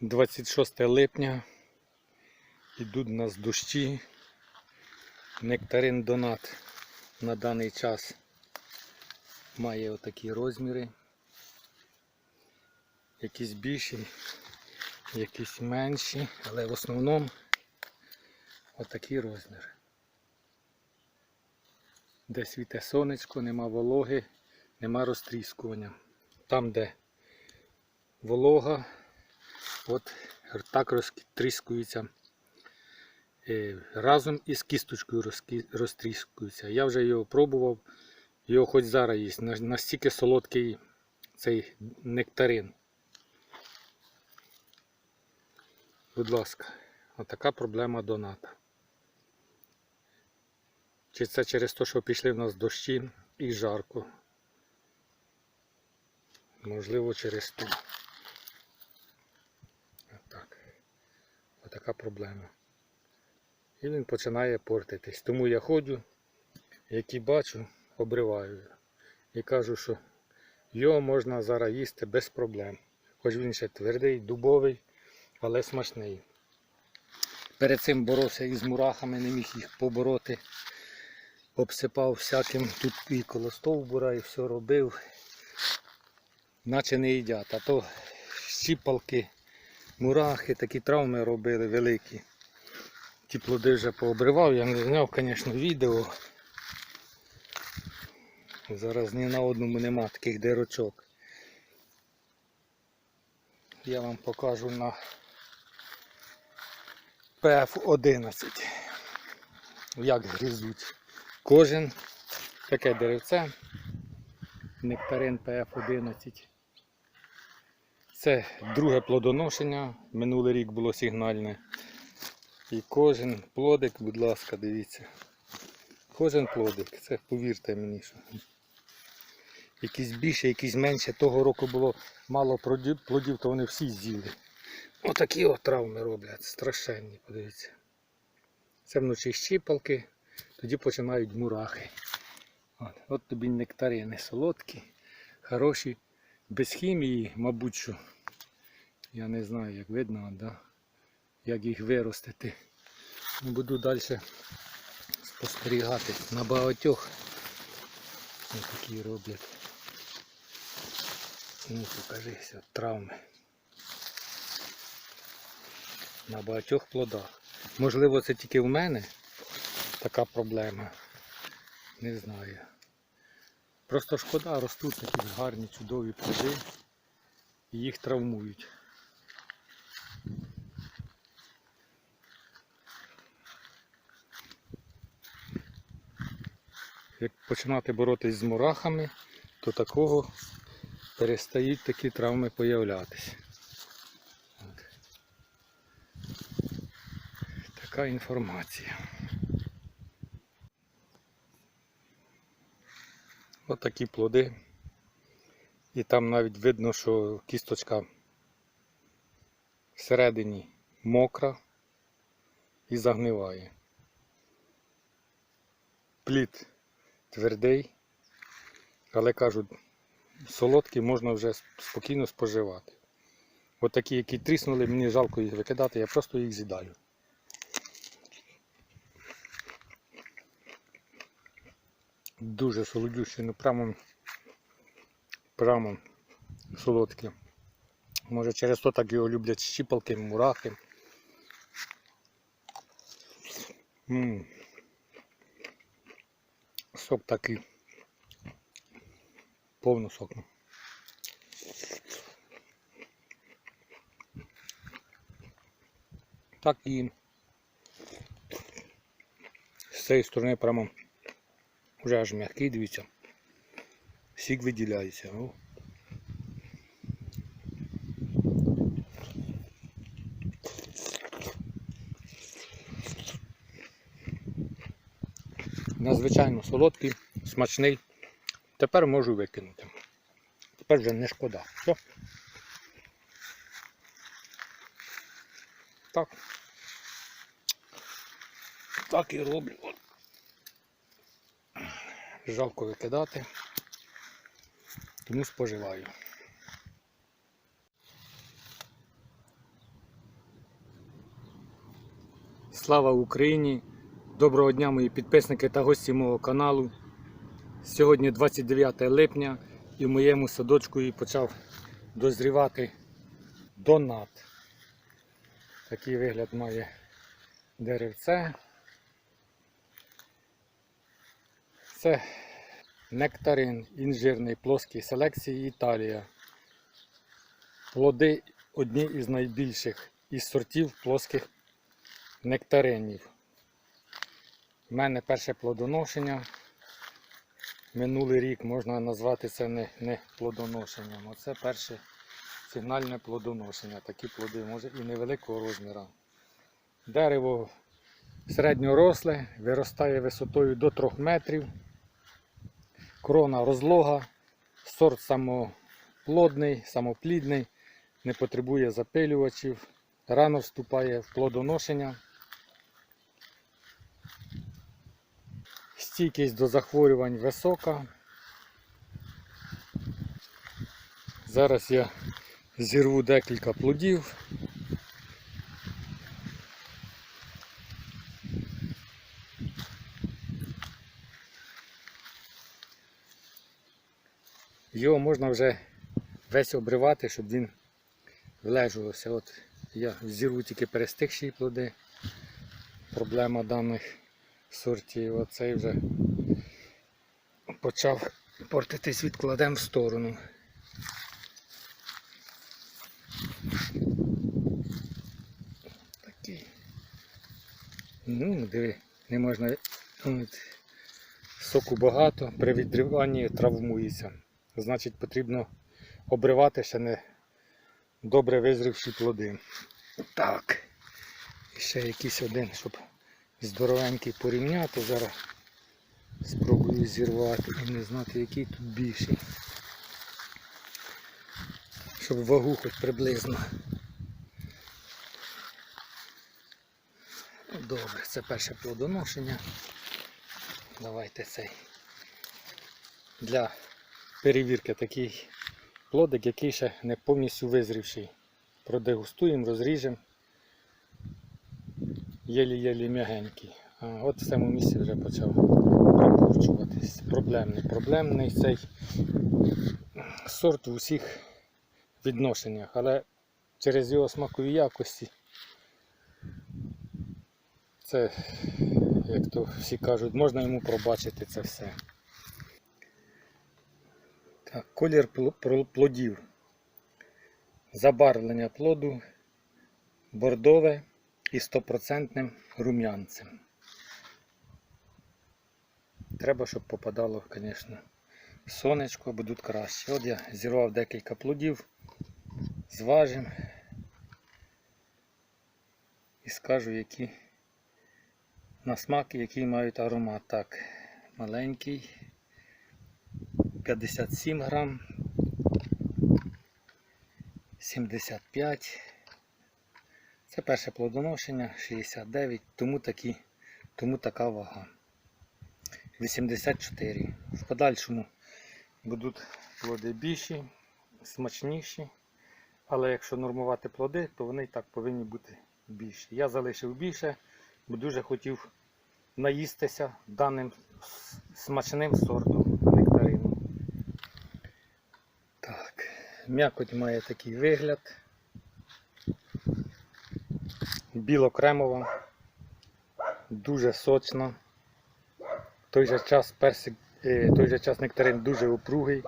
26 липня. Ідуть у нас дощі. Нектарин донат на даний час має отакі розміри. Якісь більші, якісь менші, але в основному отакий розмір. Де світе сонечко, нема вологи, нема розтріскування. Там, де волога, от так розтріскується е, разом із кісточкою розтріскується. Я вже його пробував, його хоч зараз їсть. Настільки солодкий цей нектарин. Будь ласка, отака проблема доната. Чи це через те, що пішли в нас дощі і жарко? Можливо, через ту. Отака проблема. І він починає портитись. Тому я ходжу, які бачу, обриваю. І кажу, що його можна зараз їсти без проблем. Хоч він ще твердий, дубовий, але смачний. Перед цим боровся із мурахами, не міг їх побороти. Обсипав всяким тут і коло стовбура, і все робив. Наче не їдять. А то щіпалки, мурахи, такі травми робили великі. Ті плоди пообривав, я не зняв, звісно, відео. Зараз ні на одному нема таких дирочок. Я вам покажу на PF11. Як гризуть. Кожен таке деревце. Нектарин PF11. Це друге плодоношення. Минулий рік було сигнальне. І кожен плодик, будь ласка, дивіться. Кожен плодик, це повірте мені, що. Якісь більше, якісь менше. Того року було мало плодів, то вони всі з'їли. Отакі от травми роблять, страшенні, подивіться. Це вночі щіпалки, тоді починають мурахи. От, от тобі нектарини солодкі, хороші, без хімії, мабуть, що. Я не знаю, як видно, да? як їх виростити. Ну, Буду далі спостерігати на багатьох. Ось такі роблять. Ну, покажися, травми. На багатьох плодах. Можливо, це тільки в мене така проблема. Не знаю. Просто шкода, ростуть такі гарні, чудові плоди і їх травмують. Як починати боротись з мурахами, то такого перестають такі травми появлятися. Така інформація. Ось такі плоди. І там навіть видно, що кісточка всередині мокра і загниває. Плід твердий, але кажуть, солодкий можна вже спокійно споживати. От такі, які тріснули, мені жалко їх викидати, я просто їх з'їдаю. Дуже солодющі, ну прямо, прямо солодкі. Може через то так його люблять щіпалки, мурахи. М. Сок такий. Повно соку. Так і з цієї сторони прямо вже аж м'який, дивіться. Сік виділяється. Звичайно, солодкий, смачний. Тепер можу викинути. Тепер вже не шкода. Все. Так. Так і роблю. Жалко викидати, тому споживаю. Слава Україні! Доброго дня, мої підписники та гості мого каналу. Сьогодні 29 липня і в моєму садочку почав дозрівати донат. Такий вигляд має деревце. Це нектарин інжирний плоский селекції Італія. Плоди одні із найбільших із сортів плоских нектаринів. У мене перше плодоношення. Минулий рік можна назвати це не, не плодоношенням. Оце перше сигнальне плодоношення. Такі плоди може і невеликого розміру. Дерево середньоросле, виростає висотою до 3 метрів. Крона розлога, сорт самоплодний, самоплідний, не потребує запилювачів, рано вступає в плодоношення. Стійкість до захворювань висока. Зараз я зірву декілька плодів. Його можна вже весь обривати, щоб він влежувався. От я зірву тільки перестигші плоди. Проблема даних сортів. Оцей вже почав портитись, відкладемо в сторону. Такий. Ну, диви, не можна. Соку багато, при відриванні травмується. Значить потрібно обривати ще не добре визрівші плоди. Так. І ще якийсь один, щоб здоровенький порівняти. Зараз спробую зірвати і не знати, який тут більший. Щоб вагу хоч приблизно. Добре, це перше плодоношення. Давайте цей для перевірки такий плодик, який ще не повністю визрівший. Продегустуємо, розріжемо. Єлі-єлі м'ягенький. А от в цьому місці вже почав припурчуватись. Проблемний. Проблемний цей сорт в усіх відношеннях, але через його смакові якості це, як то всі кажуть, можна йому пробачити це все. Так, колір пл- пл- плодів. Забарвлення плоду бордове і стопроцентним рум'янцем. Треба, щоб попадало, звісно, сонечко, будуть краще. От я зірвав декілька плодів, зважимо і скажу, які на смак і який мають аромат. Так, маленький, 57 грам, 75 це перше плодоношення 69, тому, такі, тому така вага. 84. В подальшому будуть плоди більші, смачніші. Але якщо нормувати плоди, то вони і так повинні бути більші. Я залишив більше, бо дуже хотів наїстися даним смачним сортом нектарину. Так, м'якоть має такий вигляд білокремова, дуже сочна. Той же час персик, е, той же час нектарин дуже опругий.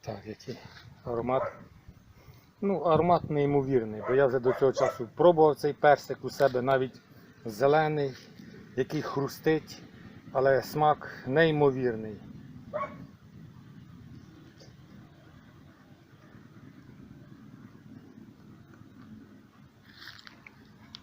Так, який аромат. Ну, аромат неймовірний, бо я вже до цього часу пробував цей персик у себе навіть зелений, який хрустить, але смак неймовірний.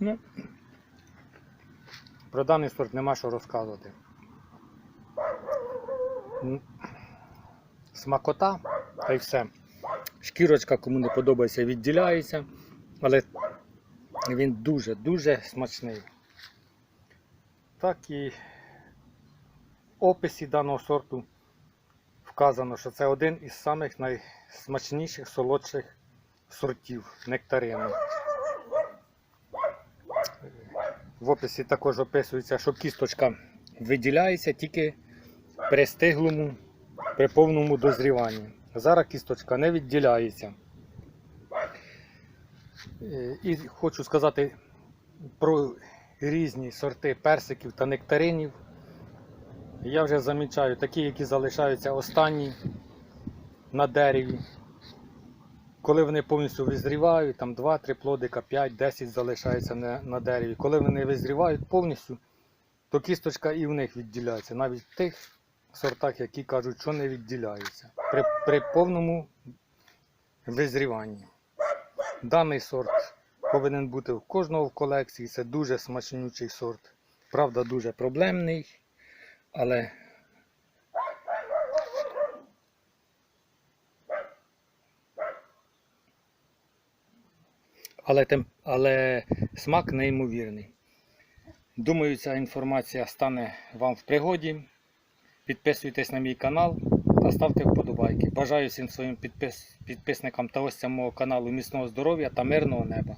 Ну, про даний сорт нема що розказувати. Смакота та й все. Шкірочка, кому не подобається, відділяється, але він дуже-дуже смачний. Так і в описі даного сорту вказано, що це один із найсмачніших солодших сортів нектарину. В описі також описується, що кісточка виділяється тільки при стиглому, при повному дозріванні. Зараз кісточка не відділяється. Е, І хочу сказати про різні сорти персиків та нектаринів. Я вже замічаю такі, які залишаються останні на дереві. Коли вони повністю визрівають, там 2-3 плодика, 5-10 залишається на, на дереві. Коли вони визрівають повністю, то кісточка і в них відділяється. Навіть в тих сортах, які кажуть, що не відділяються. При, при повному визріванні. Даний сорт повинен бути у кожного в колекції. Це дуже смачнючий сорт. Правда, дуже проблемний, але але, тем, але смак неймовірний. Думаю, ця інформація стане вам в пригоді. Підписуйтесь на мій канал та ставте вподобайки. Бажаю всім своїм підпис, підписникам та гостям мого каналу міцного здоров'я та мирного неба.